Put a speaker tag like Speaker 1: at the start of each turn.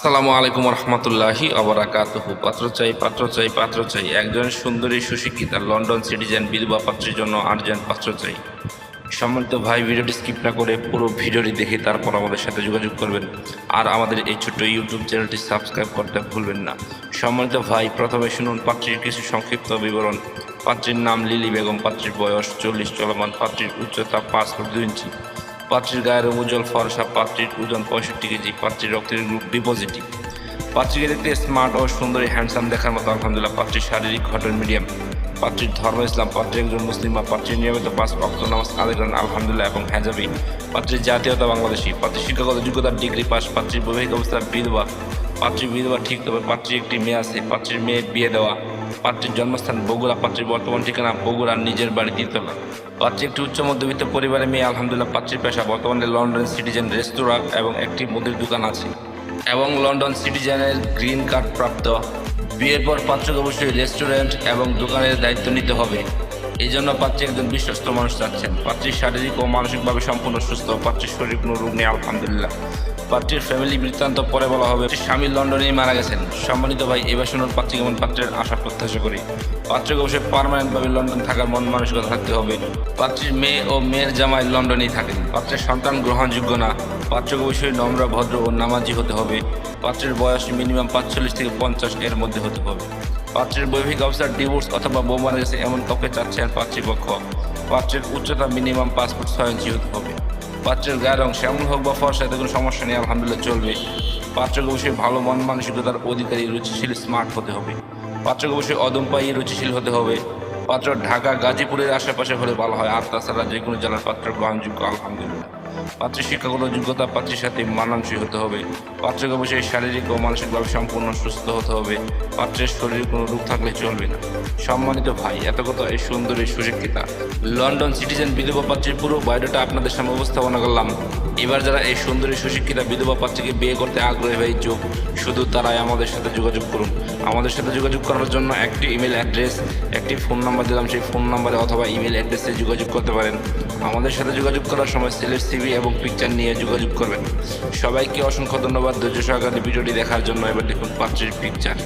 Speaker 1: আসসালামু আলাইকুম রহমতুল্লাহি অবরাকাতুহু পাত্র চাই পাত্র চাই পাত্র চাই। একজন সুন্দরী, সুশিক্ষিতা, লন্ডন সিটিজেন, বিধবা পাত্রের জন্য আটজন পাত্র চাই। সম্মানিত ভাই, ভিডিওটি স্কিপ না করে পুরো ভিডিওটি দেখে তারপর আমাদের সাথে যোগাযোগ করবেন। আর আমাদের এই ছোট্ট ইউটিউব চ্যানেলটি সাবস্ক্রাইব করতে ভুলবেন না। সম্মানিত ভাই, প্রথমে শুনুন পাত্রীর কিছু সংক্ষিপ্ত বিবরণ। পাত্রীর নাম লিলি বেগম, পাত্রীর বয়স চল্লিশ, চলমান। পাত্রীর উচ্চতা পাঁচ ফুট দুই ইঞ্চি। পাত্রীর গায়ের উজ্জ্বল ফরসা পাত্রীর ওজন পঁয়ষট্টি কেজি, পাত্রীর রক্তের গ্রুপ ডিপোজিটিভ পাত্রীকে দেখতে স্মার্ট ও সুন্দরী হ্যান্ডসাম দেখার মতো আলহামদুলিল্লাহ। পাত্রীর শারীরিক ঘটন মিডিয়াম পাত্রীর ধর্ম ইসলাম। পাত্রী একজন মুসলিম বা পাত্রীর নিয়মিত পাঁচ অক্ট নামাজ আদায় করেন, আলহামদুলিল্লাহ, এবং হ্যাজাবি পাত্রীর জাতীয়তা বাংলাদেশি। পাত্রীর শিক্ষাগত যোগ্যতার ডিগ্রি পাস। পাত্রীর বৈবাহিক অবস্থা বিধবা। পাত্রীর বিধবা ঠিক তবে পাত্রীর একটি মেয়ে আছে, পাত্রীর মেয়ে বিয়ে দেওয়া। পাত্রীর জন্মস্থান বগুড়া, পাত্রীর বর্তমান ঠিকানা বগুড়া নিজের বাড়ি তিনতলা পাত্রী একটি উচ্চ মধ্যবিত্ত পরিবারের মেয়ে, আলহামদুলিল্লাহ। পাত্রীর পেশা বর্তমানে লন্ডন সিটিজেন রেস্তোরাঁ এবং একটি মুদির দোকান আছে। এবং লন্ডন সিটিজেনের গ্রিন কার্ড প্রাপ্ত। বিয়ের পর পাত্রকে অবশ্যই রেস্টুরেন্ট এবং দোকানের দায়িত্ব নিতে হবে। এই জন্য পাত্রী একজন বিশ্বস্ত মানুষ চাচ্ছেন। পাত্রী শারীরিক ও মানসিকভাবে সম্পূর্ণ সুস্থ। পাত্রীর শরীর কোনো রোগ নেই, আলহামদুলিল্লাহ। পাত্রীর ফ্যামিলি বৃত্তান্ত পরে বলা হবে স্বামী লন্ডনেই মারা গেছেন। সম্মানিত ভাই, এবার শুনুন পাত্রী কেমন পাত্রের আশা প্রত্যাশা করি। পাত্রকে অবশ্যই পারমানেন্টভাবে লন্ডন থাকার মন মানসিকতা থাকতে হবে। পাত্রীর মেয়ে ও মেয়ের জামাই লন্ডনেই থাকেন। পাত্রের সন্তান গ্রহণযোগ্য না। পাত্রকে অবশ্যই নম্র, ভদ্র ও নামাজি হতে হবে। পাত্রের বয়স মিনিমাম পাঁচচল্লিশ থেকে পঞ্চাশ এর মধ্যে হতে হবে। পাত্রের বৈবাহিক অবস্থার ডিভোর্স অথবা বউ মারা গেছে এমন কাউকে চাচ্ছেন পাত্রীপক্ষ পাত্রের উচ্চতা মিনিমাম পাঁচ ফুট ছয় ইঞ্চি হতে হবে। পাত্রের গায়ের রং শ্যামল হোক বা ফর্সা, এতে কোনো সমস্যা নেই, আলহামদুলিল্লাহ চলবে। পাত্রকে অবশ্যই ভালো মন, মানসিকতার অধিকারী, রুচিশীল স্মার্ট হতে হবে। পাত্রকে অবশ্যই অদম্পায়ী রুচিশীল হতে হবে। পাত্র ঢাকা, গাজীপুরের আশেপাশে হলে ভালো হয়। আর তাছাড়া যে কোনো জেলার পাত্র গ্রহণযোগ্য, আলহামদুলিল্লাহ। পাত্রের শিক্ষাগত যোগ্যতা পাত্রের সাথে মানানসই হতে হবে। পাত্রকে অবশ্যই শারীরিক ও মানসিকভাবে সম্পূর্ণ সুস্থ হতে হবে। পাত্রের শরীরে কোনো রোগ থাকলে চলবে না। সম্মানিত ভাই, এত কথা এই সুন্দরী সুশিক্ষিতা লন্ডন সিটিজেন বিধবা পাত্রীর পুরো বায়োডাটা আপনাদের সামনে উপস্থাপনা করলাম। এবার যারা এই সুন্দরী সুশিক্ষিতা বিধবা পাত্রীকে বিয়ে করতে আগ্রহী ভাই যোগ শুধু তারাই আমাদের সাথে যোগাযোগ করুন। আমাদের সাথে যোগাযোগ করার জন্য একটি ইমেল অ্যাড্রেস, একটি ফোন নাম্বার দিলাম। সেই ফোন নাম্বারে অথবা ইমেল অ্যাড্রেসে যোগাযোগ করতে পারেন। আমাদের সাথে যোগাযোগ করার সময় সেলের সিভি এবং পিকচার নিয়ে যোগাযোগ করবেন। সবাইকে অসংখ্য ধন্যবাদ। ধৈর্য সহকারে ভিডিওটি দেখার জন্য এবার দেখুন পাত্রের পিকচার